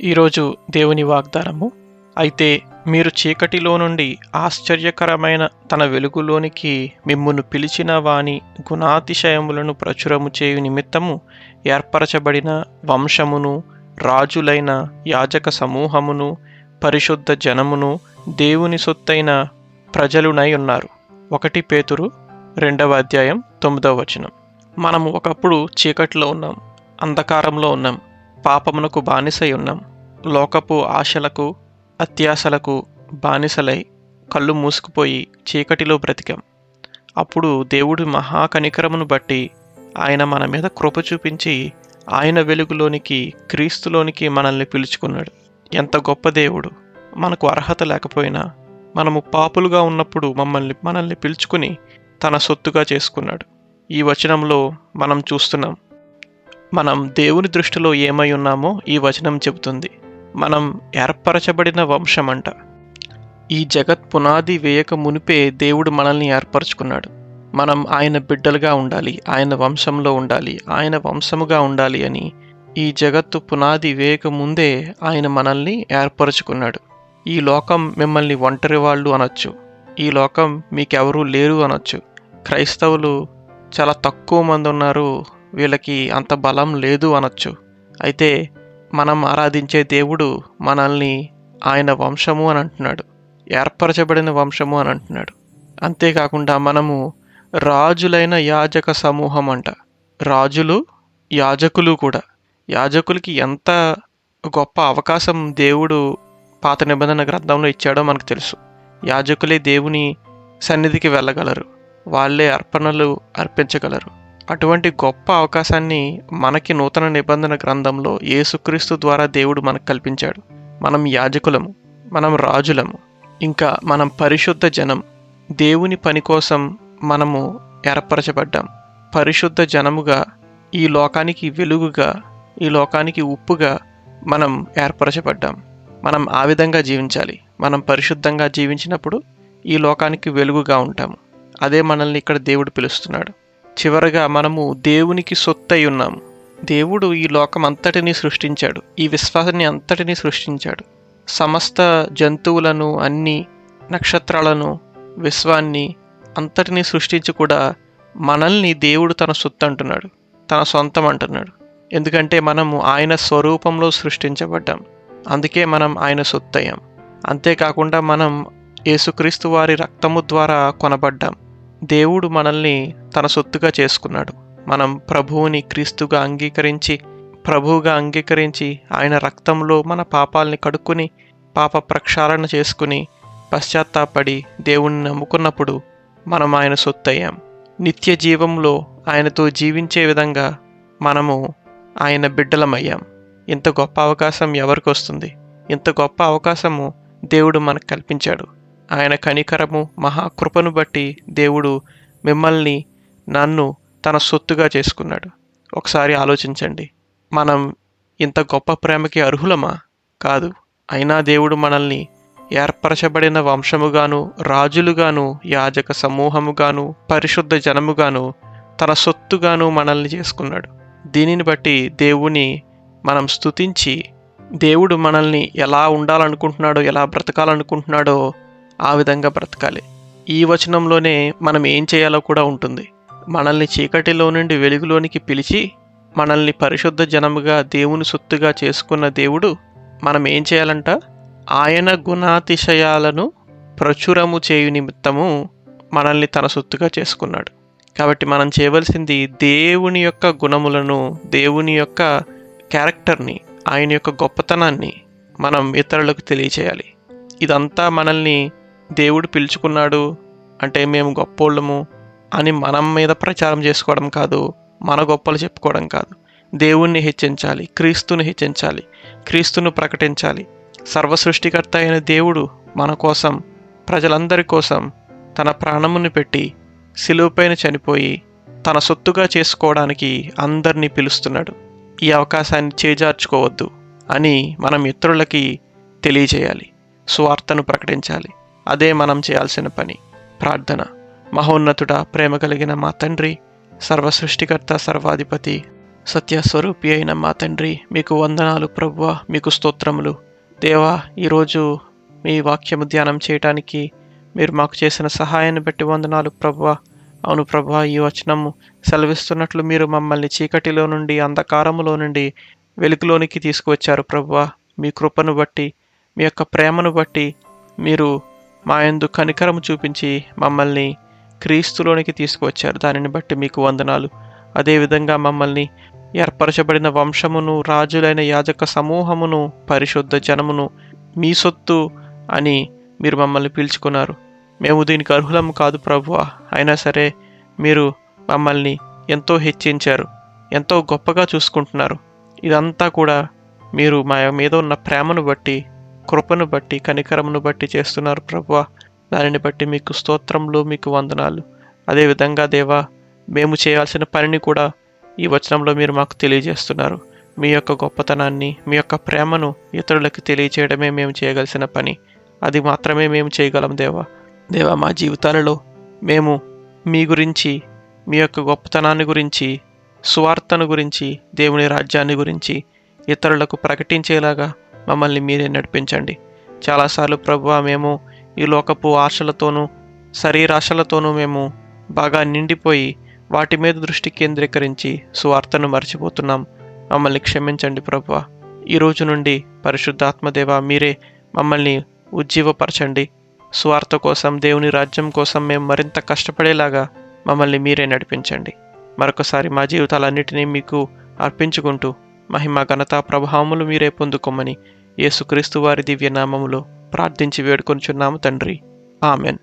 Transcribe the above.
ఈరోజు దేవుని వాగ్దానము. అయితే మీరు చీకటిలో నుండి ఆశ్చర్యకరమైన తన వెలుగులోనికి మిమ్మును పిలిచిన వాని గుణాతిశయములను ప్రచురము చేయు నిమిత్తము ఏర్పరచబడిన వంశమును రాజులైన యాజక సమూహమును పరిశుద్ధ జనమును దేవుని సొత్తైన ప్రజలునై ఉన్నారు. ఒకటి పేతురు రెండవ అధ్యాయం తొమ్మిదవ వచనం. మనము ఒకప్పుడు చీకటిలో ఉన్నాం అంధకారంలో ఉన్నాం. పాపమునకు బానిసై ఉన్నాం. లోకపు ఆశలకు అత్యాశలకు బానిసలై కళ్ళు మూసుకుపోయి చీకటిలో బ్రతికాం. అప్పుడు దేవుడు మహాకనికరమును బట్టి ఆయన మన మీద కృప చూపించి ఆయన వెలుగులోనికి క్రీస్తులోనికి మనల్ని పిలుచుకున్నాడు. ఎంత గొప్ప దేవుడు! మనకు అర్హత లేకపోయినా మనము పాపులుగా ఉన్నప్పుడు మమ్మల్ని మనల్ని పిలుచుకుని తన సొత్తుగా చేసుకున్నాడు. ఈ వచనంలో మనం చూస్తున్నాం మనం దేవుని దృష్టిలో ఏమై ఉన్నామో ఈ వచనం చెబుతుంది. మనం ఏర్పరచబడిన వంశమంట. ఈ జగత్ పునాది వేయక మునిపే దేవుడు మనల్ని ఏర్పరచుకున్నాడు. మనం ఆయన బిడ్డలుగా ఉండాలి ఆయన వంశంలో ఉండాలి ఆయన వంశముగా ఉండాలి అని ఈ జగత్తు పునాది వేయక ముందే ఆయన మనల్ని ఏర్పరచుకున్నాడు. ఈ లోకం మిమ్మల్ని ఒంటరి వాళ్ళు అనొచ్చు. ఈ లోకం మీకెవరూ లేరు అనొచ్చు. క్రైస్తవులు చాలా తక్కువ మంది ఉన్నారు. వీళ్ళకి అంత బలం లేదు అనొచ్చు. అయితే మనం ఆరాధించే దేవుడు మనల్ని ఆయన వంశము అని అంటున్నాడు. ఏర్పరచబడిన వంశము అని అంటున్నాడు. అంతేకాకుండా మనము రాజులైన యాజక సమూహం అంట. రాజులు యాజకులు కూడా. యాజకులకి ఎంత గొప్ప అవకాశం దేవుడు పాత నిబంధన గ్రంథంలో ఇచ్చాడో మనకు తెలుసు. యాజకులే దేవుని సన్నిధికి వెళ్ళగలరు. వాళ్ళే అర్పణలు అర్పించగలరు. అటువంటి గొప్ప అవకాశాన్ని మనకి నూతన నిబంధన గ్రంథంలో యేసుక్రీస్తు ద్వారా దేవుడు మనకు కల్పించాడు. మనం యాజకులము మనం రాజులము ఇంకా మనం పరిశుద్ధ జనం. దేవుని పని కోసం మనము ఏర్పరచబడ్డాం. పరిశుద్ధ జనముగా ఈ లోకానికి వెలుగుగా ఈ లోకానికి ఉప్పుగా మనం ఏర్పరచబడ్డాం. మనం ఆ విధంగా జీవించాలి. మనం పరిశుద్ధంగా జీవించినప్పుడు ఈ లోకానికి వెలుగుగా ఉంటాము. అదే మనల్ని ఇక్కడ దేవుడు పిలుస్తున్నాడు. చివరగా మనము దేవునికి సొత్తై ఉన్నాము. దేవుడు ఈ లోకం అంతటిని సృష్టించాడు. ఈ విశ్వాసాన్ని అంతటినీ సృష్టించాడు. సమస్త జంతువులను అన్ని నక్షత్రాలను విశ్వాన్ని అంతటినీ సృష్టించి కూడా మనల్ని దేవుడు తన సొత్తు అంటున్నాడు తన సొంతం అంటున్నాడు ఎందుకంటే మనము ఆయన స్వరూపంలో సృష్టించబడ్డాం. అందుకే మనం ఆయన సొత్తయ్యాం. అంతేకాకుండా మనం యేసుక్రీస్తు వారి రక్తము ద్వారా కొనబడ్డాం. దేవుడు మనల్ని తన సొత్తుగా చేసుకున్నాడు. మనం ప్రభువుని క్రీస్తుగా అంగీకరించి ప్రభువుగా అంగీకరించి ఆయన రక్తంలో మన పాపాలని కడుక్కుని పాప ప్రక్షాళన చేసుకుని పశ్చాత్తాపడి దేవుణ్ణి నమ్ముకున్నప్పుడు మనం ఆయన సొత్తయ్యాం. నిత్య జీవంలో ఆయనతో జీవించే విధంగా మనము ఆయన బిడ్డలమయ్యాం. ఇంత గొప్ప అవకాశం ఎవరికి వస్తుంది? ఇంత గొప్ప అవకాశము దేవుడు మనకు కల్పించాడు. ఆయన కనికరము మహాకృపను బట్టి దేవుడు మిమ్మల్ని నన్ను తన సొత్తుగా చేసుకున్నాడు. ఒకసారి ఆలోచించండి. మనం ఇంత గొప్ప ప్రేమకి అర్హులమా? కాదు. అయినా దేవుడు మనల్ని ఏర్పరచబడిన వంశముగాను రాజులుగాను యాజక సమూహముగాను పరిశుద్ధ జనముగాను తన సొత్తుగాను మనల్ని చేసుకున్నాడు. దీనిని బట్టి దేవుని మనం స్తుతించి దేవుడు మనల్ని ఎలా ఉండాలనుకుంటున్నాడో ఎలా బ్రతకాలనుకుంటున్నాడో ఆ విధంగా బ్రతకాలి. ఈ వచనంలోనే మనం ఏం చేయాలో కూడా ఉంటుంది. మనల్ని చీకటిలో నుండి వెలుగులోనికి పిలిచి మనల్ని పరిశుద్ధ జనముగా దేవుని సొత్తుగా చేసుకున్న దేవుడు మనం ఏం చేయాలంట? ఆయన గుణాతిశయాలను ప్రచురము చేయు నిమిత్తము మనల్ని తన సొత్తుగా చేసుకున్నాడు. కాబట్టి మనం చేయవలసింది దేవుని యొక్క గుణములను దేవుని యొక్క క్యారెక్టర్ని ఆయన యొక్క గొప్పతనాన్ని మనం ఇతరులకు తెలియచేయాలి. ఇదంతా మనల్ని దేవుడు పిలుచుకున్నాడు అంటే మేము గొప్పోళ్ళము అని మనం మీద ప్రచారం చేసుకోవడం కాదు మన గొప్పలు చెప్పుకోవడం కాదు. దేవుణ్ణి హెచ్చించాలి క్రీస్తుని హెచ్చించాలి క్రీస్తును ప్రకటించాలి. సర్వసృష్టికర్త అయిన దేవుడు మన కోసం ప్రజలందరి కోసం తన ప్రాణమును పెట్టి సిలువుపైన చనిపోయి తన సొత్తుగా చేసుకోవడానికి అందరినీ పిలుస్తున్నాడు. ఈ అవకాశాన్ని చేజార్చుకోవద్దు అని మనం ఇతరులకి తెలియజేయాలి సువార్తను ప్రకటించాలి. అదే మనం చేయాల్సిన పని. ప్రార్థన. మహోన్నతుడ ప్రేమ కలిగిన మా తండ్రి సర్వసృష్టికర్త సర్వాధిపతి సత్యస్వరూపి అయిన మా తండ్రి మీకు వందనాలు ప్రభువ మీకు స్తోత్రములు. దేవా ఈరోజు మీ వాక్యము ధ్యానం చేయటానికి మీరు మాకు చేసిన సహాయాన్ని బట్టి వందనాలు ప్రభువ. అవును ప్రభువ ఈ వచనము సెలవిస్తున్నట్లు మీరు మమ్మల్ని చీకటిలో నుండి అంధకారములో నుండి వెలుగులోనికి తీసుకువచ్చారు ప్రభువ. మీ కృపను బట్టి మీ యొక్క ప్రేమను బట్టి మీరు మా యందు కనికరము చూపించి మమ్మల్ని క్రీస్తులోనికి తీసుకువచ్చారు. దానిని బట్టి మీకు వందనాలు. అదేవిధంగా మమ్మల్ని ఏర్పరచబడిన వంశమును రాజులైన యాజక సమూహమును పరిశుద్ధ జనమును మీ సొత్తు అని మీరు మమ్మల్ని పీల్చుకున్నారు. మేము దీనికి అర్హులము కాదు ప్రభువ. అయినా సరే మీరు మమ్మల్ని ఎంతో హెచ్చించారు ఎంతో గొప్పగా చూసుకుంటున్నారు. ఇదంతా కూడా మీరు మా మీద ఉన్న ప్రేమను బట్టి కృపను బట్టి కనికరమును బట్టి చేస్తున్నారు ప్రభువ. దానిని బట్టి మీకు స్తోత్రములు మీకు వందనాలు. అదేవిధంగా దేవా మేము చేయాల్సిన పనిని కూడా ఈ వచనంలో మీరు మాకు తెలియజేస్తున్నారు. మీ యొక్క గొప్పతనాన్ని మీ యొక్క ప్రేమను ఇతరులకు తెలియజేయడమే మేము చేయగలిసిన పని. అది మాత్రమే మేము చేయగలం దేవా. దేవా మా జీవితాలలో మేము మీ గురించి మీ యొక్క గొప్పతనాన్ని గురించి సువార్తను గురించి దేవుని రాజ్యాన్ని గురించి ఇతరులకు ప్రకటించేలాగా మమ్మల్ని మీరే నడిపించండి. చాలాసార్లు ప్రభు మేము ఈ లోకపు ఆశలతోనూ శరీరాశలతోనూ మేము బాగా నిండిపోయి వాటి మీద దృష్టి కేంద్రీకరించి సువార్తను మర్చిపోతున్నాం. మమ్మల్ని క్షమించండి ప్రభు. ఈ రోజు నుండి పరిశుద్ధాత్మదేవ మీరే మమ్మల్ని ఉజ్జీవపరచండి. స్వార్థ కోసం దేవుని రాజ్యం కోసం మేము మరింత కష్టపడేలాగా మమ్మల్ని మీరే నడిపించండి. మరొకసారి మా జీవితాలన్నిటినీ మీకు అర్పించుకుంటూ మహిమ ఘనత ప్రభావములు మీరే పొందుకోమని యేసుక్రీస్తు వారి దివ్య నామములో ప్రార్థించి వేడుకొనిచున్నాము తండ్రి. ఆమెన్.